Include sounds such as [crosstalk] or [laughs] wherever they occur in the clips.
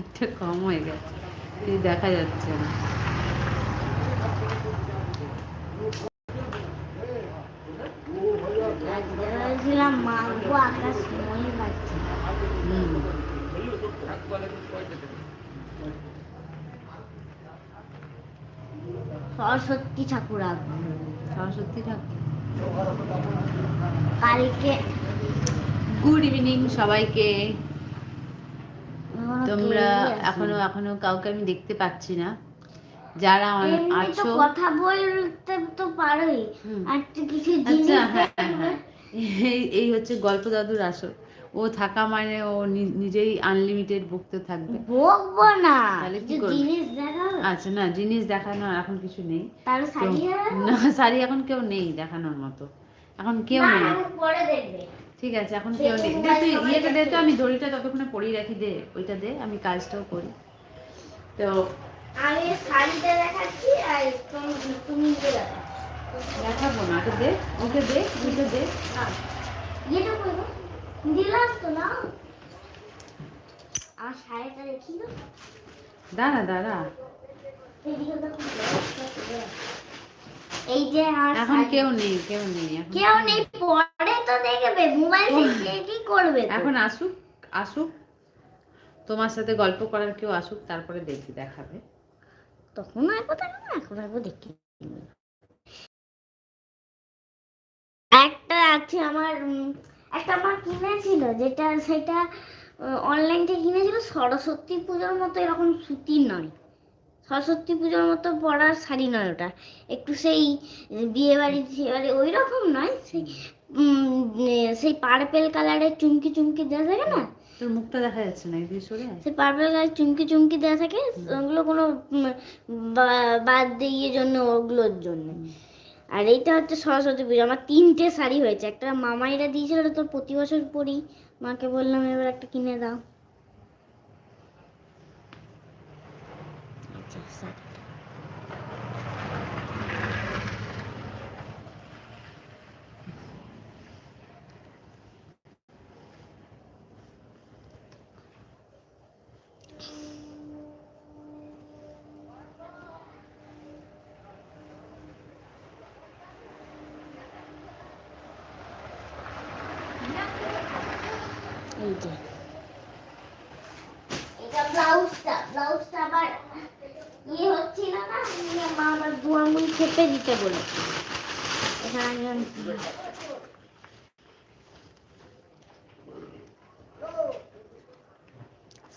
একটু কম হয়ে গেছে। এই দেখা যাচ্ছে না। সরস্বতী ঠাকুর সরস্বতী ঠাকুর? কালকে গুড ইভিনিং সবাইকে। তোমরা এখনও এখনও কাউকে আমি দেখতে পাচ্ছি না। যারা আছো। কথা বলতে তো পারোই। আর কিছু আচ্ছা জিনিস হ্যাঁ। হ্যাঁ। এই এই হচ্ছে গল্প দাদুর আসর ও থাকা মানে ও নিজেই আনলিমিটেড বকতে থাকবে। বকবো না। তাহলে কি? জিনিস দেখাবে আচ্ছা না জিনিস দেখানো এখন কিছু নেই। শাড়ি না শাড়ি এখন কেউ নেই দেখানোর মতো। এখন কেউ নেই। পরে দেখবে। ঠিক আছে এখন কেউ তো নেই দে তুই ইয়েটা দে তো আমি দড়িটা ততক্ষণে পরিয়ে রাখি দে ওইটা দে আমি কাজটাও করি। তো আমি শাড়িটা দেখাচ্ছি আর তুমি-। দেখাবো না ওটা দে ওকে দে ওইটা দে। ইয়েটা করব? দিলাম তো না? আমার শাড়িটা দেখি তো। দাঁড়া দাঁড়া। এই যে এখন কেউ নেই কেউ নেই কেউ নেই। পরে তো দেখবে মোবাইল কি করবে এখন আসুক আসুক। তোমার সাথে গল্প করার কেউ আসুক তারপরে দেখবি দেখাবে। তখন আর কথা না এখন আর দেখি একটা আছে আমার একটা আমার কিনেছিল যেটা সেটা অনলাইন থেকে কিনেছিল সরস্বতী পুজোর মতো এরকম সুতির নয়। সরস্বতী পুজোর মতো পরার শাড়ি নয় ওটা। একটু সেই বিয়ে বাড়ি বাড়ি ওই রকম নয় সেই সেই পার্পেল কালারের চুমকি চুমকি দেওয়া থাকে না? তোর মুখটা দেখা যাচ্ছে না এদিকে সরে। সে পার্পল গাছ চুমকি চুমকি দেওয়া থাকে ওগুলো কোনো বাদ দিয়ে জন্য ওগুলোর জন্য। আর এইটা হচ্ছে সরস্বতী পুজো। আমার তিনটে শাড়ি হয়েছে। একটা মামাইরা দিয়েছিল ওটা তো প্রতি বছর পরি। মাকে বললাম এবার একটা কিনে দাও। আচ্ছা, শাড়িটা। এই যে এটা ব্লাউজটা ব্লাউজটা আবার ইয়ে হচ্ছিল না নিয়ে মা আবার দু আঙুল চেপে দিতে বলেছে এখানে আমি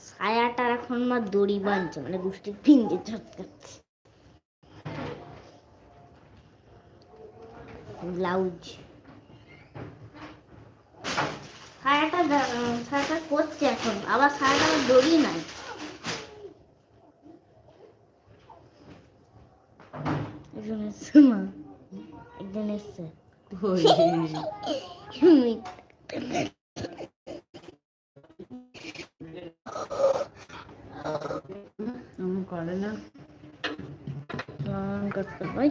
ছায়াটা এখন বাঁধছে মানে গোষ্ঠীর ফিঙ্গে চটকাচ্ছে ব্লাউজ। ছায়াটা দা- ছায়াটা করছে এখন আবার ছায়াটা আবার দড়ি নাই। একজন এসছে মা একজন এসছে। [laughs] করে না চালান করতে ওই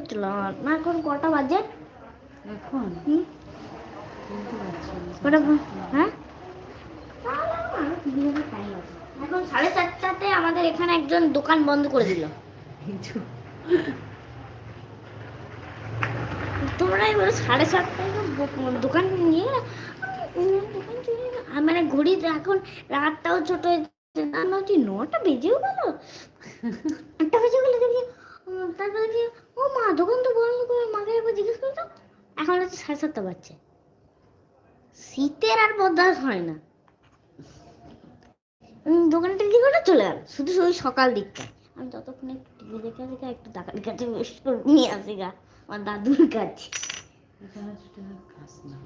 না এখন কটা বাজে এখন। কটা হ্যাঁ এখন সাড়ে চারটাতে আমাদের এখানে একজন দোকান বন্ধ করে দিল তোমরাই বলো সাড়ে সাতটায় দোকান নিয়ে মানে ঘড়িতে এখন রাতটাও ছোট হয়েছে না নটি নটা বেজেও গেল। আটটা বেজে গেলো দেখি তারপরে দেখি ও মা দোকান তো বন্ধ করে মাকে একবার জিজ্ঞেস করতো এখন হচ্ছে সাড়ে সাতটা বাজছে। শীতের আর বরদাস্ত হয় না। দোকানটা কি করে চলে গেল শুধু শুধু সকাল দিকটা। আমি ততক্ষণে টিভি দেখে দেখে একটু টাকার কাছে নিয়ে আসি গা আমার দাদুর কাছে এখানে ছুটে খাস না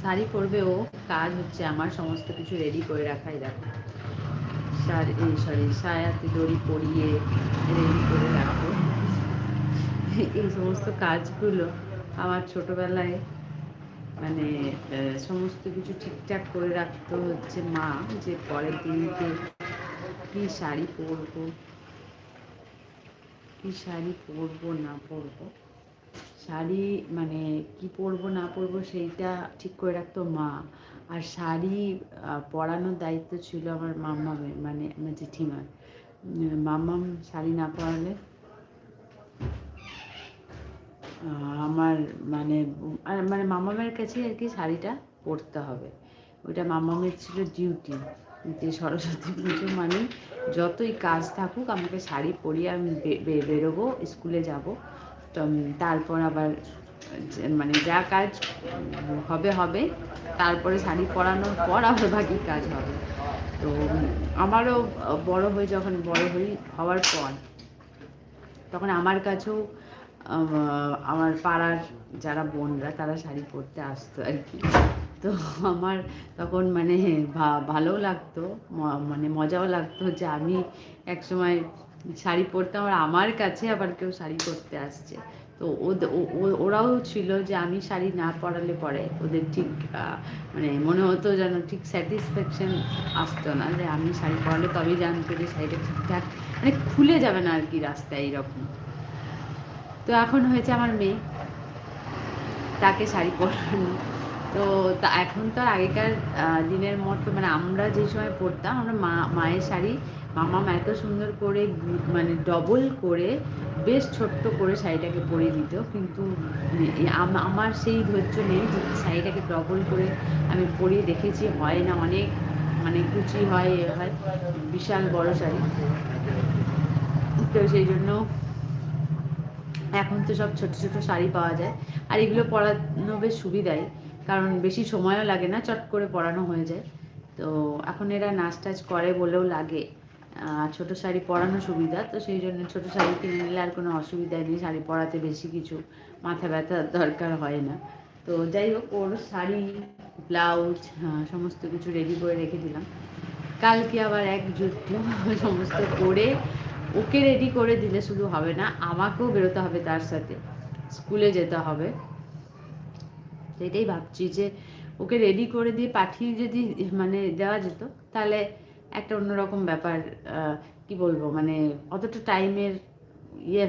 শাড়ি পরবে ও, কাজ হচ্ছে আমার সমস্ত কিছু রেডি করে রাখাই, দেখো। শাড়ি সরি সায়াতে দড়ি পরিয়ে রেডি করে রাখো। এই সমস্ত কাজগুলো আমার ছোটোবেলায় মানে সমস্ত কিছু ঠিকঠাক করে রাখতে হচ্ছে মা, যে পরের দিনকে কী শাড়ি পরবো, কী শাড়ি পরবো, না পরবো। শাড়ি মানে কি পরবো, না পরবো সেইটা ঠিক করে রাখতো মা। আর শাড়ি পরানোর দায়িত্ব ছিল আমার মাম্মামের মানে আমার জেঠিমার। মাম্মাম শাড়ি না পরালে আমার মানে মানে মামামের কাছে আর কি শাড়িটা পরতে হবে। ওইটা মামামের ছিল ডিউটি যে সরস্বতী পুজো মানে যতই কাজ থাকুক, আমাকে শাড়ি পরিয়ে আমি বেরোবো, স্কুলে যাব। তো তারপর আবার মানে যা কাজ হবে হবে। তারপরে শাড়ি পরানোর পর আবার বাকি কাজ হবে। তো, আমারও বড় হয়ে যখন বড় হই, হওয়ার পর, তখন আমার কাছেও আমার পাড়ার যারা বোনরা, তারা শাড়ি পরতে আসতো আর কি। তো আমার তখন মানে ভালোও লাগতো মানে মজাও লাগতো যে, আমি একসময় শাড়ি পরতাম আর আমার কাছে আবার কেউ শাড়ি পরতে আসছে। তো ওরাও ছিল যে আমি শাড়ি না পরালে পরে ওদের ঠিক মানে মনে হতো যেন ঠিক স্যাটিসফ্যাকশন আসতো না যে আমি শাড়ি পরালে তবেই জানতো যে শাড়িটা ঠিকঠাক মানে খুলে যাবে না আর কি রাস্তায় এইরকম তো এখন হয়েছে আমার মেয়ে, তাকে শাড়ি পরানো। তো তা, এখন তো আগেকার দিনের মতো মানে আমরা যে সময় পরতাম, আমরা মা, মায়ের শাড়ি মামা এত সুন্দর করে মানে ডবল করে বেশ ছোট্ট করে শাড়িটাকে পরিয়ে দিত। কিন্তু আমার সেই ধৈর্য নেই যে শাড়িটাকে ডবল করে আমি পরিয়ে দেখেছি। হয় না অনেক মানে কুচি হয়, এ হয়, বিশাল বড় শাড়ি। তো সেই জন্য এখন তো সব ছোট ছোট শাড়ি পাওয়া যায়। আর এগুলো পরানো বেশ সুবিধাই, কারণ বেশি সময়ও লাগে না, চট করে পরানো হয়ে যায়। তো এখন এরা নাচ টাচ করে বলেও লাগে। ছোট শাড়ি পরানো সুবিধা, তো সেই জন্য ছোট শাড়ি কিনে নিলে আর কোনো অসুবিধা নেই, শাড়ি পরাতে বেশি কিছু মাথা ব্যথার দরকার হয় না। তো যাই হোক, ওর শাড়ি, ব্লাউজ সমস্ত কিছু রেডি করে রেখে দিলাম। কালকে আবার এক যুদ্ধ, সমস্ত করে ওকে রেডি করে দিলে শুধু হবে না, আমাকেও বেরোতে হবে তার সাথে, স্কুলে যেতে হবে। সেটাই ভাবছি যে ওকে রেডি করে দিয়ে পাঠিয়ে যদি মানে দেওয়া যেত, তাহলে একটা অন্যরকম ব্যাপার কি বলব মানে অতটা টাইমের ইয়ে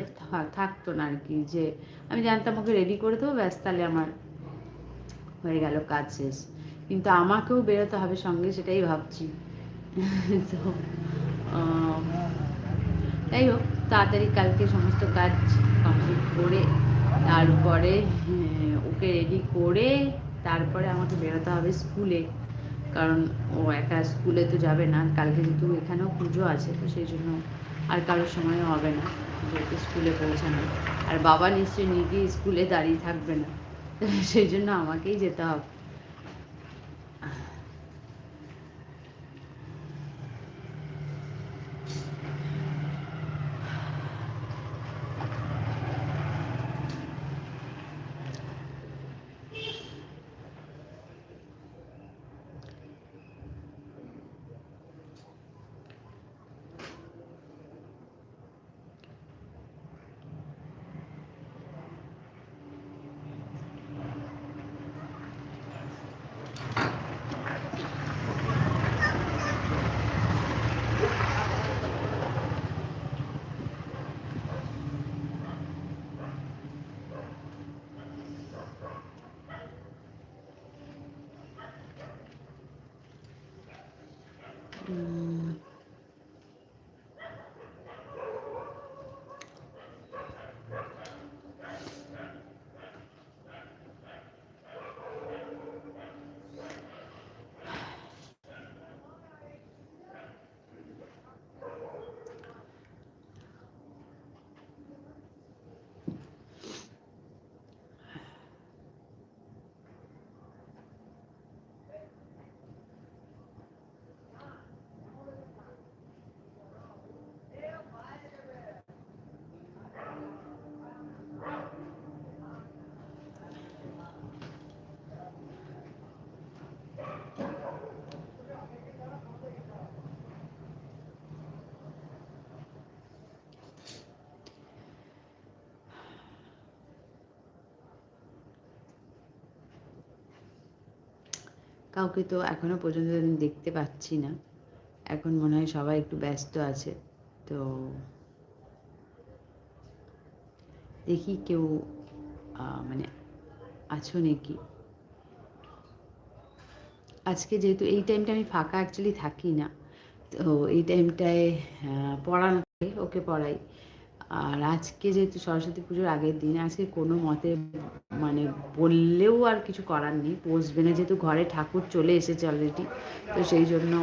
থাকতো না আর কি যে আমি জানতাম ওকে রেডি করে দেবো ব্যাস তাহলে আমার হয়ে গেল কাজ শেষ। কিন্তু আমাকেও বেরোতে হবে সঙ্গে সেটাই ভাবছি। [laughs] তো যাই হোক তাড়াতাড়ি কালকে সমস্ত কাজ কমপ্লিট করে তারপরে হ্যাঁ, ওকে রেডি করে তারপরে আমাকে বেরোতে হবে স্কুলে। কারণ ও একা স্কুলে তো যাবে না, কালকে যেহেতু এখানেও পুজো আছে, তো সেই জন্য আর কারোর সময় হবে না, যেহেতু স্কুলে পৌঁছানো। আর বাবা নিশ্চয়ই নিজে স্কুলে দাঁড়িয়ে থাকবে না, [laughs] সেই জন্য আমাকেই যেতে হবে। কাউকে তো এখনও পর্যন্ত আমি দেখতে পাচ্ছি না। এখন মনে হয় সবাই একটু ব্যস্ত আছে, তো দেখি কেউ মানে আছো নাকি? আজকে যেহেতু এই টাইমটা আমি ফাঁকা অ্যাকচুয়ালি থাকি না, তো এই টাইমটায় পড়ানো ওকে পড়াই। আর আজকে যেহেতু সরস্বতী পুজোর আগের দিন, আজকে কোনো মতে মানে বললেও আর কিছু করার নেই। বসবে না যেহেতু ঘরে ঠাকুর চলে এসেছে অলরেডি তো সেই জন্য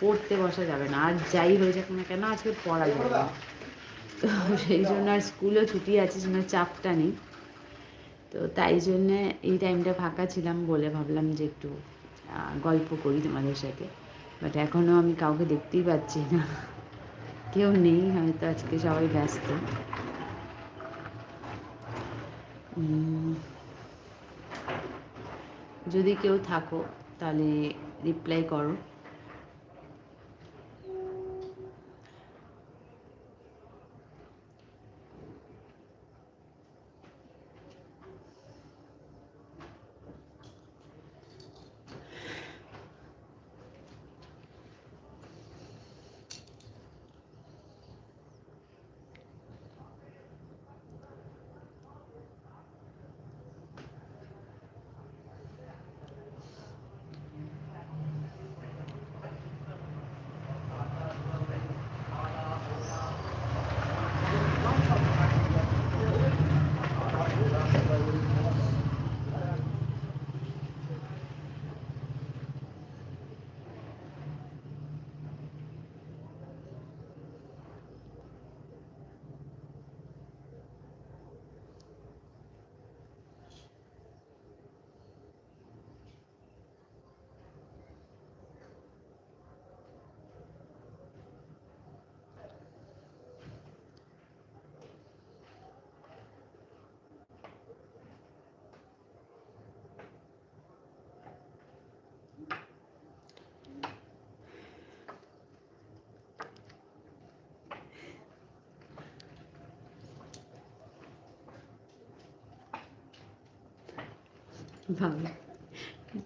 পড়তে বসা যাবে না। আর যাই হয়ে যাক না কেন, আজকে পড়া যাবে না। তো সেই জন্য আর স্কুলও ছুটি আছে, সেজন্য চাপটা নেই। তো তাই জন্যে এই টাইমটা ফাঁকা ছিলাম বলে ভাবলাম যে একটু গল্প করি তোমাদের সাথে। বাট এখনও আমি কাউকে দেখতেই পাচ্ছি না। কেউ নেই হয়তো আজকে সবাই ব্যস্ত। যদি কেউ থাকো তাহলে রিপ্লাই করো।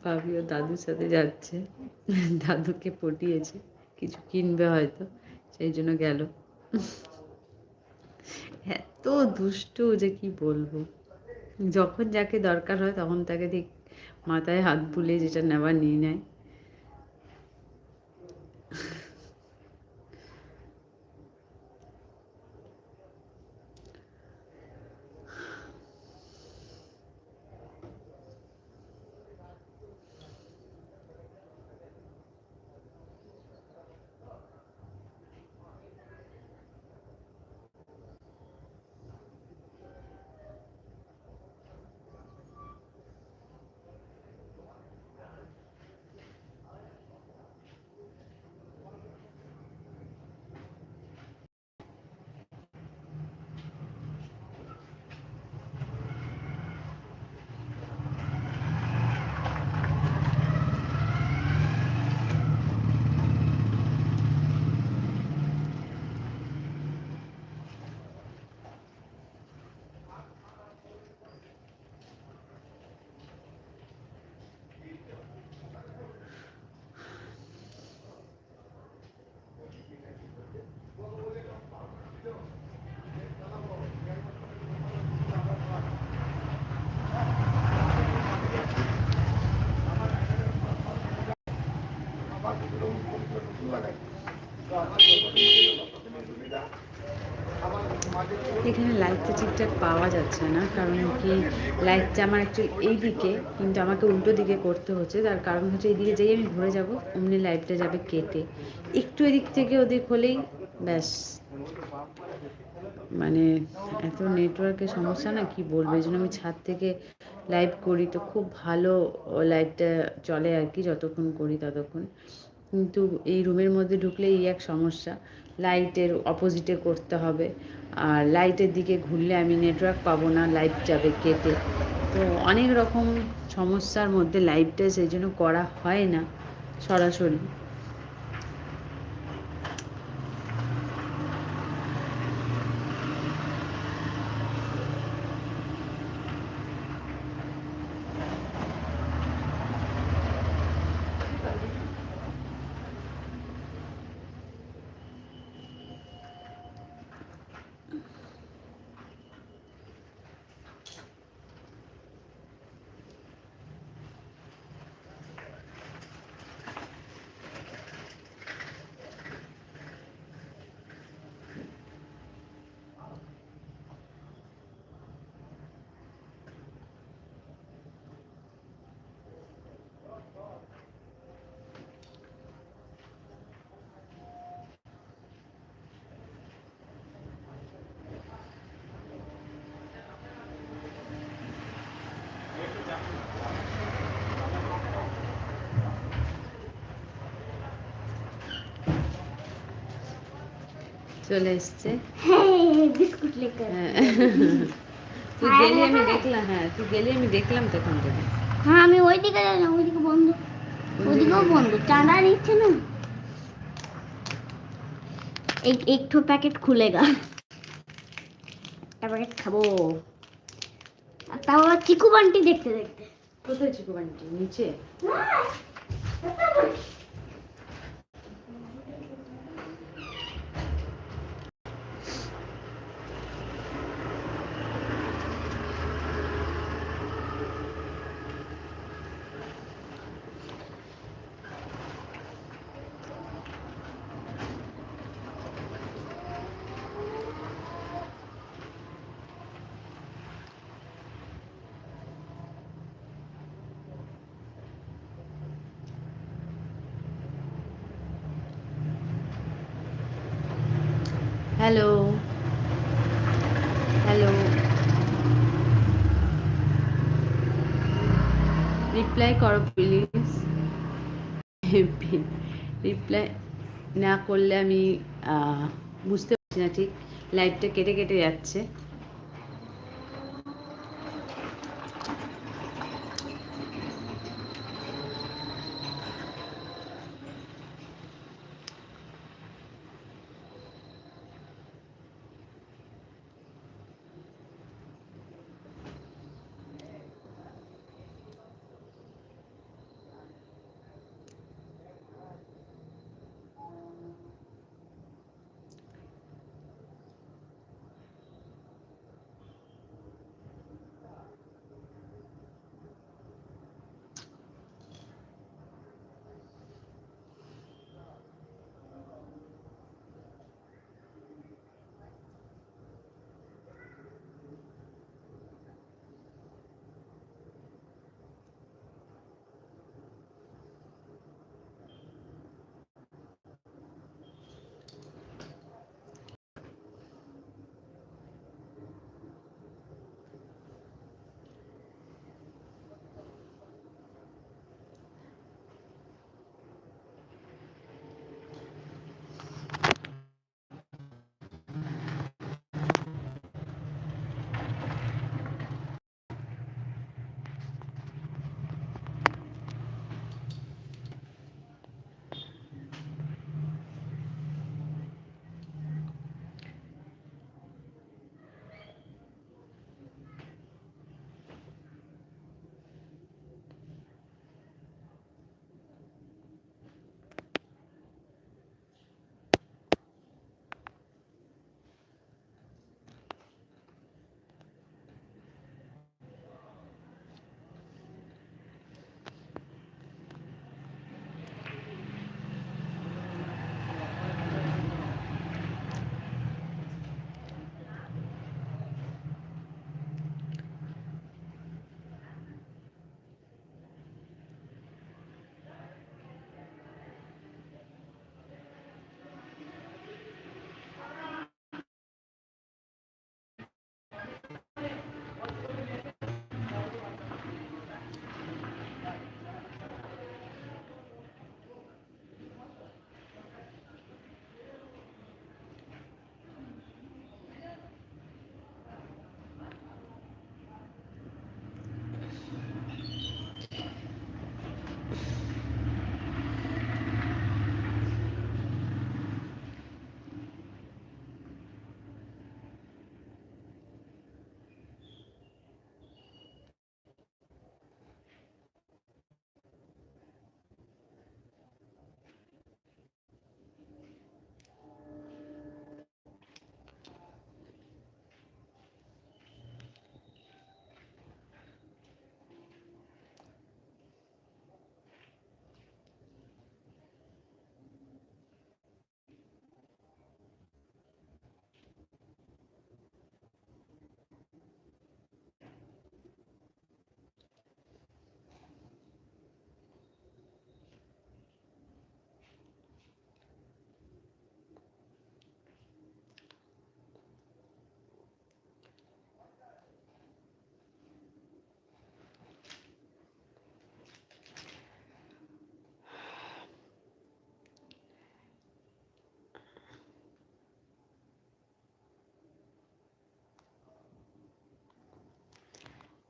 ভাবি ও দাদুর সাথে যাচ্ছে। দাদুকে পটিয়েছে, কিছু কিনবে হয়তো, সেই জন্য গেল। এত দুষ্ট যে কি বলব? যখন যাকে দরকার হয় তখন তাকে ঠিক মাথায় হাত বুলিয়ে যেটা নেওয়া নিয়ে নেয়। পাওয়া যাচ্ছে না, কারণ কি লাইটটা আমার অ্যাকচুয়ালি এই দিকে কিন্তু আমাকে উল্টো দিকে করতে হচ্ছে। তার কারণ হচ্ছে এইদিকে যেই আমি ঘুরে যাব, অমনি লাইটটা যাবে কেটে। একটু এদিক থেকে ওদিক হলেই ব্যাস। মানে এত নেটওয়ার্কের সমস্যা না, কি বলব? এই জন্য আমি ছাদ থেকে লাইভ করি তো খুব ভালো লাইভটা চলে আর কি, যতক্ষণ করি ততক্ষণ। কিন্তু এই রুমের মধ্যে ঢুকলে এই এক সমস্যা। লাইটের অপোজিটে করতে হবে। আর লাইটের দিকে ঘুরলে আমি নেটওয়ার্ক পাবো না লাইট যাবে কেটে। তো অনেক রকম সমস্যার মধ্যে লাইভটা সেই জন্য করা হয় না সরাসরি। চলে এসছে। বিস্কুট লেখা হ্যাঁ। তুই হ্যাঁ, গেলে হ্যাঁ। আমি দেখলাম হ্যাঁ তুই গেলে আমি দেখলাম তখন তোকে। হ্যাঁ আমি ওই ওইদিকে গেলাম ওইদিকে বন্ধু ওদিকেও বন্ধু। টানা নিচ্ছে না। এক একটু প্যাকেট খুলে গা। প্যাকেট খাব। তাও চিকু বান্টি দেখতে দেখতে। কোথায় চিকু বান্টি নিচে রিপ্লাই করো প্লিজ রিপ্লাই না করলে আমি বুঝতে পারছি না ঠিক। লাইভটা কেটে কেটে যাচ্ছে।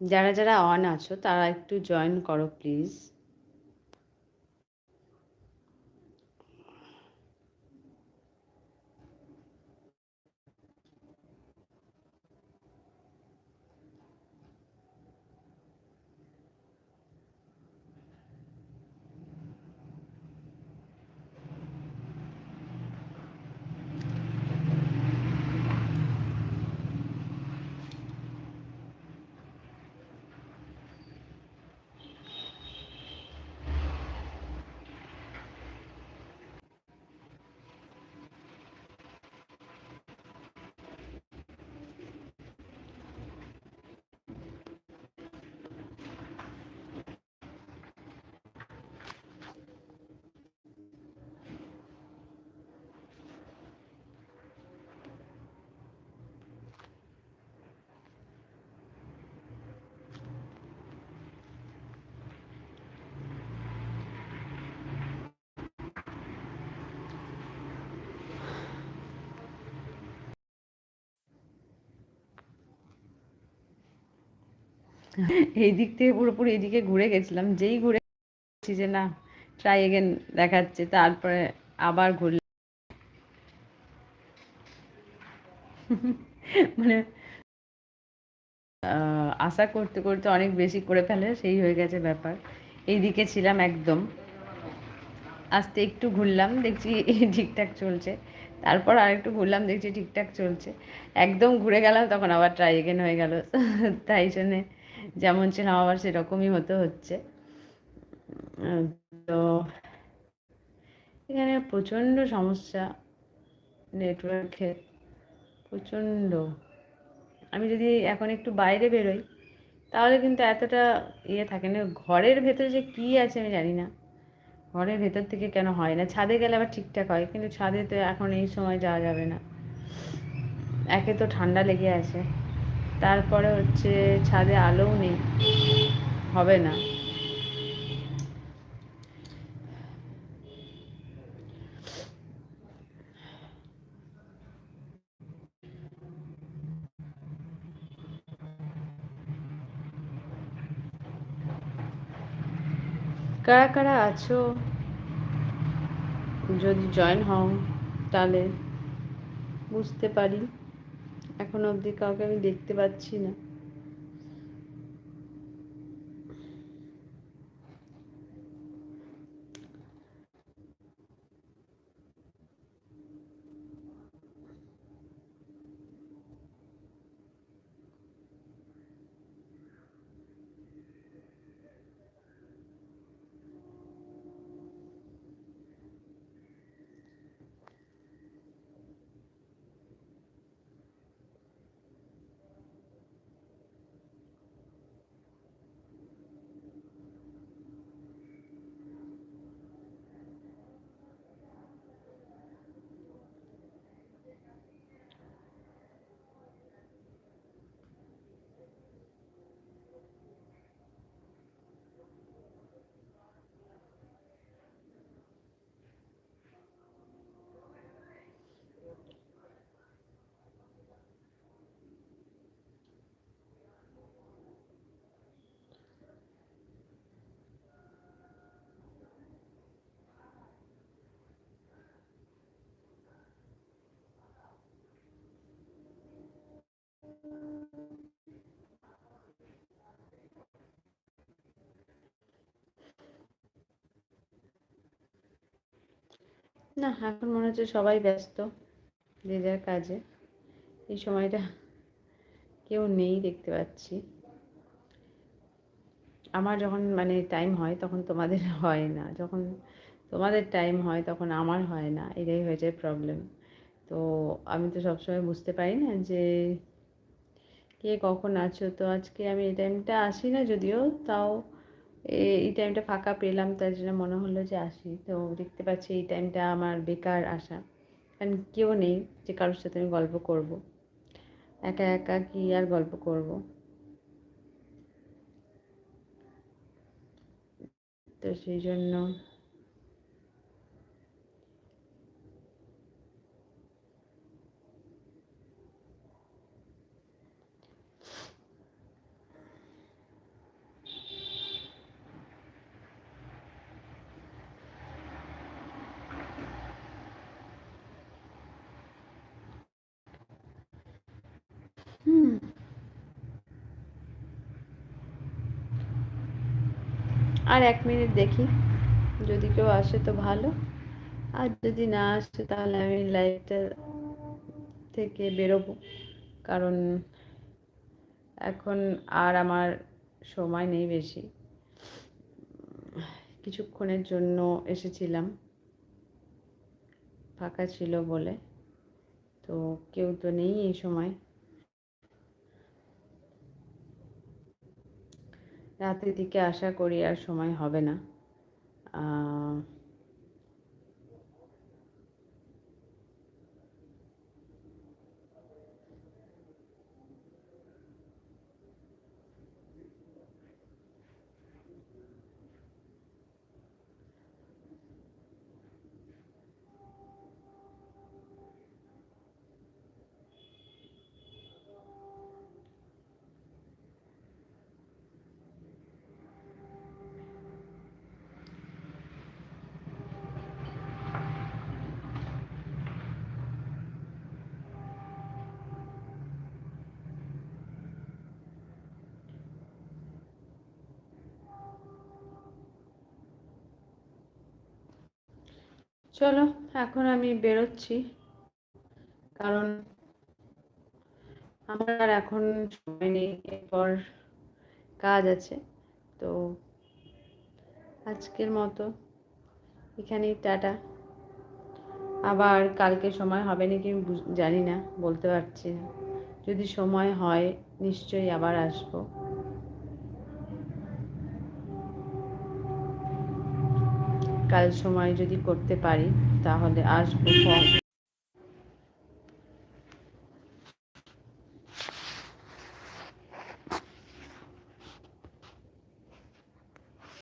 যারা যারা অন আছো তারা একটু জয়েন করো প্লিজ [laughs] এই দিক থেকে পুরোপুরি এদিকে ঘুরে গেছিলাম। যেই ঘুরে যে না ট্রাই এগেন দেখাচ্ছে, তারপরে আবার ঘুরলাম। [laughs] মানে আশা করতে করতে অনেক বেশি করে ফেলে, সেই হয়ে গেছে ব্যাপার। এই দিকে ছিলাম একদম। আস্তে একটু ঘুরলাম, দেখছি [laughs] ঠিকঠাক চলছে। তারপর আর একটু ঘুরলাম, দেখছি ঠিকঠাক চলছে। একদম ঘুরে গেলাম, তখন আবার ট্রাই এগেন হয়ে গেল। তাই জন্যে যেমন ছিলাম আবার সেরকমই হতে হচ্ছে। তো এখানে প্রচণ্ড সমস্যা নেটওয়ার্কের, প্রচণ্ড। আমি যদি এখন একটু বাইরে বেরোই, তাহলে কিন্তু এতটা ইয়ে থাকে না। ঘরের ভেতরে যে কী আছে আমি জানি না। ঘরের ভেতর থেকে কেন হয় না? ছাদে গেলে আবার ঠিকঠাক হয়, কিন্তু ছাদে তো এখন এই সময় যাওয়া যাবে না। একে তো ঠান্ডা লেগে আছে। তারপরে হচ্ছে ছাদে আলোও নেই। হবে না। কারা কারা আছো? যদি জয়েন হও, তাহলে বুঝতে পারি। এখন অবধি কাউকে আমি দেখতে পাচ্ছি না। না, এখন মনে হচ্ছে সবাই ব্যস্ত যে যার কাজে। এই সময়টা কেউ নেই দেখতে পাচ্ছি। আমার যখন মানে টাইম হয় তখন তোমাদের [laughs] হয় না। যখন তোমাদের টাইম হয় তখন আমার হয় না। এটাই হয়ে যায় প্রবলেম তো আমি তো সবসময় বুঝতে পারি না যে কে কখন আছো। তো আজকে আমি এই টাইমটা আসি না যদিও, তাও এই টাইমটা ফাঁকা পেলাম, তার জন্য মনে হলো যে আসি। তো দেখতে পাচ্ছি এই টাইমটা আমার বেকার আসা কারণ কেউ নেই যে কারোর সাথে আমি গল্প করব। একা একা কি আর গল্প করব? তো সেই জন্য আর এক মিনিট দেখি। যদি কেউ আসে তো ভালো। আর যদি না আসে তাহলে আমি লাইভটা থেকে বেরোবো। কারণ এখন আর আমার সময় নেই বেশি। কিছুক্ষণের জন্য এসেছিলাম। ফাঁকা ছিল বলে। তো কেউ তো নেই এই সময়। রাতের দিকে আশা করি আর সময় হবে না। চলো, এখন আমি বেরোচ্ছি। কারণ আমার আর এখন সময় নেই, এরপর কাজ আছে। তো আজকের মতো এখানেই, টাটা। আবার কালকে সময় হবে নাকি জানি না, বলতে পারছি না। যদি সময় হয়, নিশ্চয়ই আবার আসব। কাল সময় যদি করতে পারি তাহলে আসব